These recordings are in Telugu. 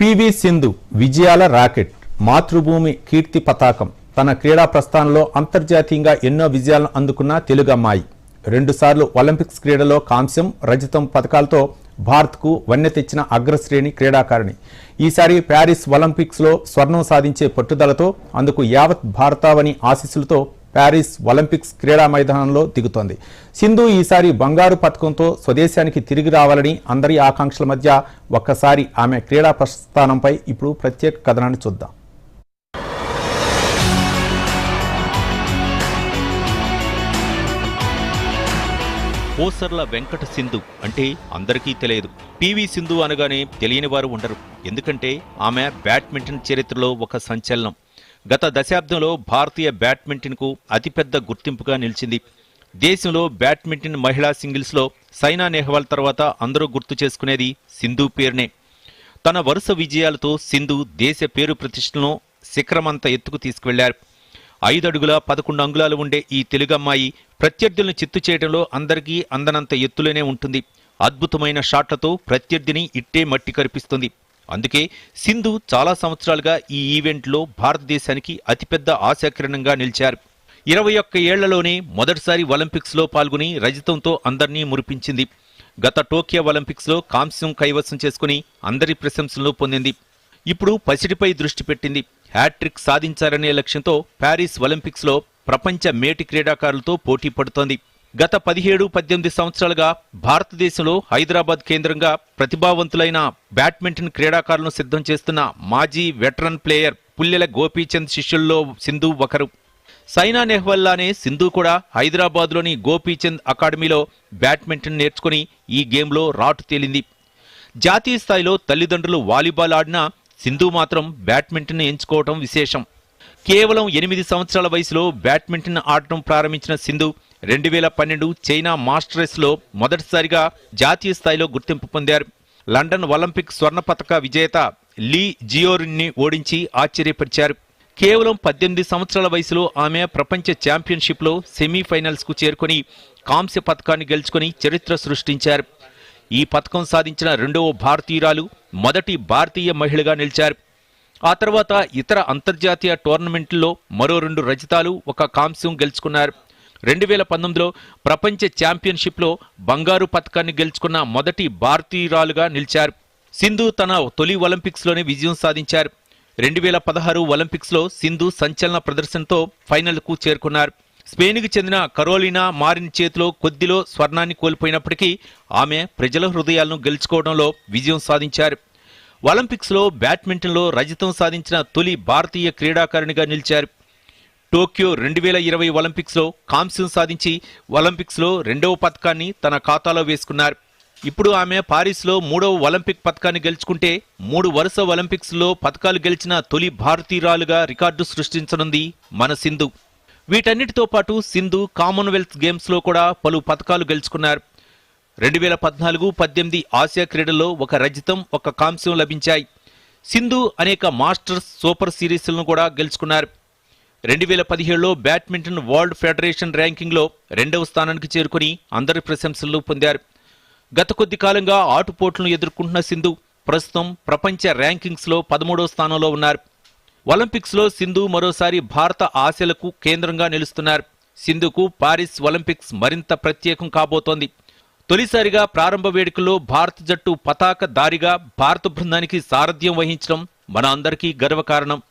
పివి సింధు విజయాల రాకెట్ మాతృభూమి కీర్తి పతాకం. తన క్రీడా ప్రస్థానంలో అంతర్జాతీయంగా ఎన్నో విజయాలను అందుకున్న తెలుగు అమ్మాయి. రెండుసార్లు ఒలింపిక్స్ క్రీడలో కాంస్యం రజతం పథకాలతో భారత్కు వన్నె తెచ్చిన అగ్రశ్రేణి క్రీడాకారిణి. ఈసారి ప్యారిస్ ఒలింపిక్స్లో స్వర్ణం సాధించే పట్టుదలతో అందుకు యావత్ భారతావని ఆశీస్సులతో ప్యారిస్ ఒలింపిక్స్ క్రీడా మైదానంలో దిగుతోంది. సింధు ఈసారి బంగారు పథకంతో స్వదేశానికి తిరిగి రావాలని అందరి ఆకాంక్షల మధ్య ఒక్కసారి ఆమె క్రీడా ప్రస్థానంపై ఇప్పుడు ప్రత్యేక కథనాన్ని చూద్దాం. పోసర్ల వెంకట సింధు అంటే అందరికీ తెలియదు. పివి సింధు అనగానే తెలియని వారు ఉండరు. ఎందుకంటే ఆమె బ్యాడ్మింటన్ చరిత్రలో ఒక సంచలనం. గత దశాబ్దంలో భారతీయ బ్యాడ్మింటన్కు అతిపెద్ద గుర్తింపుగా నిలిచింది. దేశంలో బ్యాడ్మింటన్ మహిళా సింగిల్స్లో సైనా నెహ్వాల్ తర్వాత అందరూ గుర్తు చేసుకునేది సింధు పేరునే. తన వరుస విజయాలతో సింధు దేశ పేరు ప్రతిష్టలను శిఖరమంత ఎత్తుకు తీసుకువెళ్ళారు. ఐదు అడుగుల పదకొండు అంగుళాలు ఉండే ఈ తెలుగమ్మాయి ప్రత్యర్థులను చిత్తు చేయడంలో అందరికీ అందనంత ఎత్తులోనే ఉంటుంది. అద్భుతమైన షాట్లతో ప్రత్యర్థిని ఇట్టే మట్టి కరిపిస్తుంది. అందుకే సింధు చాలా సంవత్సరాలుగా ఈ ఈవెంట్లో భారతదేశానికి అతిపెద్ద ఆశాకిరణంగా నిలిచారు. ఇరవై ఒక్క ఏళ్ళలోనే మొదటిసారి ఒలింపిక్స్లో పాల్గొని రజతంతో అందర్నీ మురిపించింది. గత టోక్యో ఒలింపిక్స్లో కాంస్యం కైవసం చేసుకుని అందరి ప్రశంసలు పొందింది. ఇప్పుడు పసిడిపై దృష్టి పెట్టింది. హ్యాట్రిక్ సాధించాలనే లక్ష్యంతో ప్యారిస్ ఒలింపిక్స్లో ప్రపంచ మేటి క్రీడాకారులతో పోటీ పడుతోంది. గత పదిహేడు పద్దెనిమిది సంవత్సరాలుగా భారతదేశంలో హైదరాబాద్ కేంద్రంగా ప్రతిభావంతులైన బ్యాడ్మింటన్ క్రీడాకారులను సిద్ధం చేస్తున్న మాజీ వెటరన్ ప్లేయర్ పుల్లెల గోపీచంద్ శిష్యుల్లో సింధు ఒకరు. సైనా నెహ్వాల్లానే సింధు కూడా హైదరాబాద్లోని గోపీచంద్ అకాడమీలో బ్యాడ్మింటన్ నేర్చుకుని ఈ గేమ్లో రాటు తేలింది. జాతీయ స్థాయిలో తల్లిదండ్రులు వాలీబాల్ ఆడినా సింధు మాత్రం బ్యాడ్మింటన్ ఎంచుకోవటం విశేషం. కేవలం ఎనిమిది సంవత్సరాల వయసులో బ్యాడ్మింటన్ ఆడటం ప్రారంభించిన సింధు రెండు వేల పన్నెండు చైనా మాస్టర్స్లో మొదటిసారిగా జాతీయ స్థాయిలో గుర్తింపు పొందారు. లండన్ ఒలింపిక్ స్వర్ణ పతక విజేత లీ జియోరిన్ని ఓడించి ఆశ్చర్యపరిచారు. కేవలం పద్దెనిమిది సంవత్సరాల వయసులో ఆమె ప్రపంచ ఛాంపియన్షిప్లో సెమీఫైనల్స్కు చేరుకొని కాంస్య పథకాన్ని గెలుచుకొని చరిత్ర సృష్టించారు. ఈ పథకం సాధించిన రెండవ భారతీయురాలు మొదటి భారతీయ మహిళగా నిలిచారు. ఆ తర్వాత ఇతర అంతర్జాతీయ టోర్నమెంట్లో మరో రెండు రజతాలు ఒక కాంస్యం గెలుచుకున్నారు. రెండు వేల పంతొమ్మిదిలో ప్రపంచ ఛాంపియన్షిప్లో బంగారు పథకాన్ని గెలుచుకున్న మొదటి భారతీయురాలుగా నిలిచారు. సింధు తన తొలి ఒలింపిక్స్లోనే విజయం సాధించారు. రెండు వేల పదహారు ఒలింపిక్స్లో సింధు సంచలన ప్రదర్శనతో ఫైనల్కు చేరుకున్నారు. స్పెయిన్కి చెందిన కరోలినా మారిన్ చేతిలో కొద్దిలో స్వర్ణాన్ని కోల్పోయినప్పటికీ ఆమె ప్రజల హృదయాలను గెలుచుకోవడంలో విజయం సాధించారు. ఒలింపిక్స్లో బ్యాడ్మింటన్లో రజతం సాధించిన తొలి భారతీయ క్రీడాకారిణిగా నిలిచారు. టోక్యో రెండు వేల ఇరవై ఒలింపిక్స్లో కాంస్యం సాధించి ఒలింపిక్స్లో రెండవ పథకాన్ని తన ఖాతాలో వేసుకున్నారు. ఇప్పుడు ఆమె పారిస్లో మూడవ ఒలింపిక్ పథకాన్ని గెలుచుకుంటే మూడు వరుస ఒలింపిక్స్లో పథకాలు గెలిచిన తొలి భారతీయురాలుగా రికార్డు సృష్టించనుంది మన సింధు. వీటన్నిటితో పాటు సింధు కామన్వెల్త్ గేమ్స్లో కూడా పలు పథకాలు గెలుచుకున్నారు. రెండు వేల పద్నాలుగు పద్దెనిమిది ఆసియా క్రీడల్లో ఒక రజితం ఒక కాంస్యం లభించాయి. సింధు అనేక మాస్టర్స్ సూపర్ సిరీస్లను కూడా గెలుచుకున్నారు. రెండు వేల పదిహేడులో బ్యాడ్మింటన్ వరల్డ్ ఫెడరేషన్ ర్యాంకింగ్లో రెండవ స్థానానికి చేరుకుని అందరి ప్రశంసలు పొందారు. గత కొద్ది కాలంగా ఆటుపోట్లను ఎదుర్కొంటున్న సింధు ప్రస్తుతం ప్రపంచ ర్యాంకింగ్స్లో పదమూడవ స్థానంలో ఉన్నారు. ఒలింపిక్స్లో సింధు మరోసారి భారత ఆశలకు కేంద్రంగా నిలుస్తున్నారు. సింధుకు పారిస్ ఒలింపిక్స్ మరింత ప్రత్యేకం కాబోతోంది. తొలిసారిగా ప్రారంభ వేడుకల్లో భారత జట్టు పతాక దారిగా భారత బృందానికి సారథ్యం వహించడం మన అందరికీ గర్వకారణం.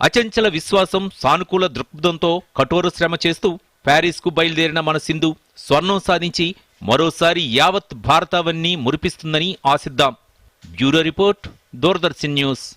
అచంచల విశ్వాసం సానుకూల దృక్పథంతో కఠోర శ్రమ చేస్తూ ప్యారిస్కు బయలుదేరిన మన సింధు స్వర్ణం సాధించి మరోసారి యావత్ భారతావన్ని మురిపిస్తుందని ఆశిద్దాం. Bureau report Doordarshan news.